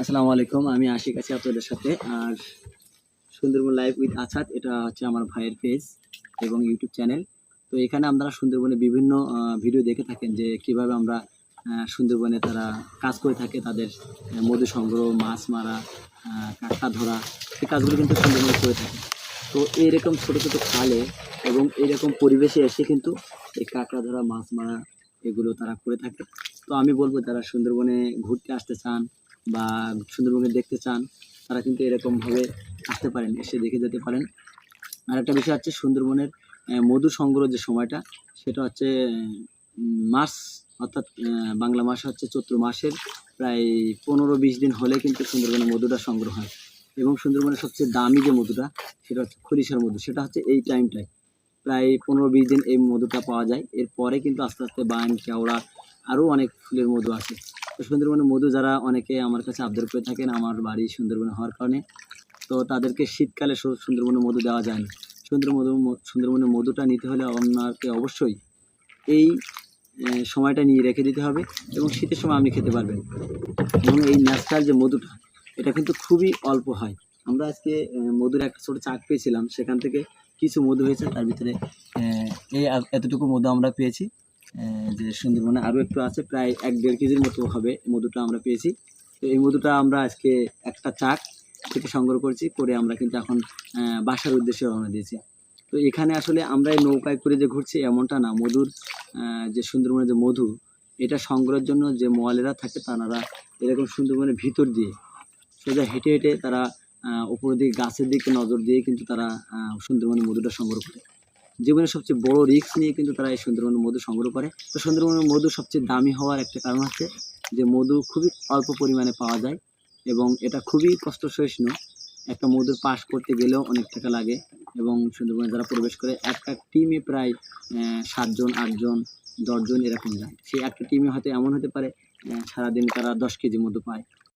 আসসালামু আলাইকুম, আমি আশিক আছি আপনাদের সাথে। আর সুন্দরবন লাইভ উইথ আছাদ, এটা হচ্ছে আমার ভাইয়ের পেজ এবং ইউটিউব চ্যানেল। তো এখানে আপনারা সুন্দরবনে বিভিন্ন ভিডিও দেখে থাকেন যে কীভাবে আমরা সুন্দরবনে তারা কাজ করে থাকে, তাদের মধু সংগ্রহ, মাছ মারা কাঁকড়া ধরা, এই কাজগুলো কিন্তু সুন্দরবনে করে থাকে। তো এইরকম ছোটো ছোটো খালে এবং এইরকম পরিবেশে এসে কিন্তু এই কাঁকড়া ধরা, মাছ মারা, এগুলো তারা করে থাকে। তো আমি বলব, যারা সুন্দরবনে ঘুরতে আসতে চান বা সুন্দরবনকে দেখতে চান, তারা কিন্তু এরকমভাবে আসতে পারেন, এসে দেখে যেতে পারেন। আর একটা বিষয় হচ্ছে সুন্দরবনের মধু সংগ্রহ যে সময়টা, সেটা হচ্ছে মাস অর্থাৎ বাংলা মাস হচ্ছে চৈত্র মাসের প্রায় পনেরো বিশ দিন হলে কিন্তু সুন্দরবনের মধুটা সংগ্রহ হয়। এবং সুন্দরবনের সবচেয়ে দামি যে মধুটা, সেটা হচ্ছে খরিশার মধু, সেটা হচ্ছে এই টাইমটায়। প্রায় পনেরো বিশ দিন এই মধুটা পাওয়া যায়। এরপরে কিন্তু আস্তে আস্তে বান, কেওড়া, আরও অনেক ফুলের মধু আছে তো সুন্দরবনের মধু যারা অনেকে আমার কাছে আবদার করে থাকেন আমার বাড়ি সুন্দরবনে হওয়ার কারণে, তো তাদেরকে শীতকালে সুন্দরবনের মধু দেওয়া যায় না। সুন্দর মধু সুন্দরবনের মধুটা নিতে হলে আপনাকে অবশ্যই এই সময়টা নিয়ে রেখে দিতে হবে এবং শীতের সময় আপনি খেতে পারবেন। এবং এই ন্যাচারাল যে মধুটা, এটা কিন্তু খুবই অল্প হয়। আমরা আজকে মধুর একটা ছোটো চাক পেয়েছিলাম। সেখান থেকে কিছু মধু হয়েছে, তার ভিতরে এই এতটুকু মধু আমরা পেয়েছি। যে সুন্দরবনে আরও একটু আছে, প্রায় এক দেড় কেজির মতো হবে মধুটা আমরা পেয়েছি। তো এই মধুটা আমরা আজকে একটা চাক থেকে সংগ্রহ করেছি, করে আমরা কিন্তু এখন বাসার উদ্দেশ্যে রওনা দিয়েছি। তো এখানে আসলে আমরা এই নৌকায় করে যে ঘুরছি এমনটা না, মধুর যে সুন্দরবনের যে মধু, এটা সংগ্রহের জন্য যে মোয়ালেরা থাকে তারা এরকম সুন্দরবনের ভিতর দিয়ে সোজা হেঁটে হেঁটে তারা উপরের দিকে, গাছের দিকে নজর দিয়ে কিন্তু তারা সুন্দরবনের মধুটা সংগ্রহ করে। জীবনের সবচেয়ে বড় রিস্ক নিয়ে কিন্তু তারা এই সুন্দরবনের মধু সংগ্রহ করে। তো সুন্দরবনের মধু সবচেয়ে দামি হওয়ার একটা কারণ হচ্ছে যে মধু খুবই অল্প পরিমাণে পাওয়া যায় এবং এটা খুবই কষ্ট সহিষ্ণু একটা মধুর পাস করতে গেলেও অনেক টাকা লাগে এবং সুন্দরবনে যারা প্রবেশ করে একটা টিমে প্রায় সাতজন, আটজন, দশজন এরকম যায়। সেই একটা টিমে হয়তো এমন হতে পারে সারাদিন তারা দশ কেজি মধু পায়।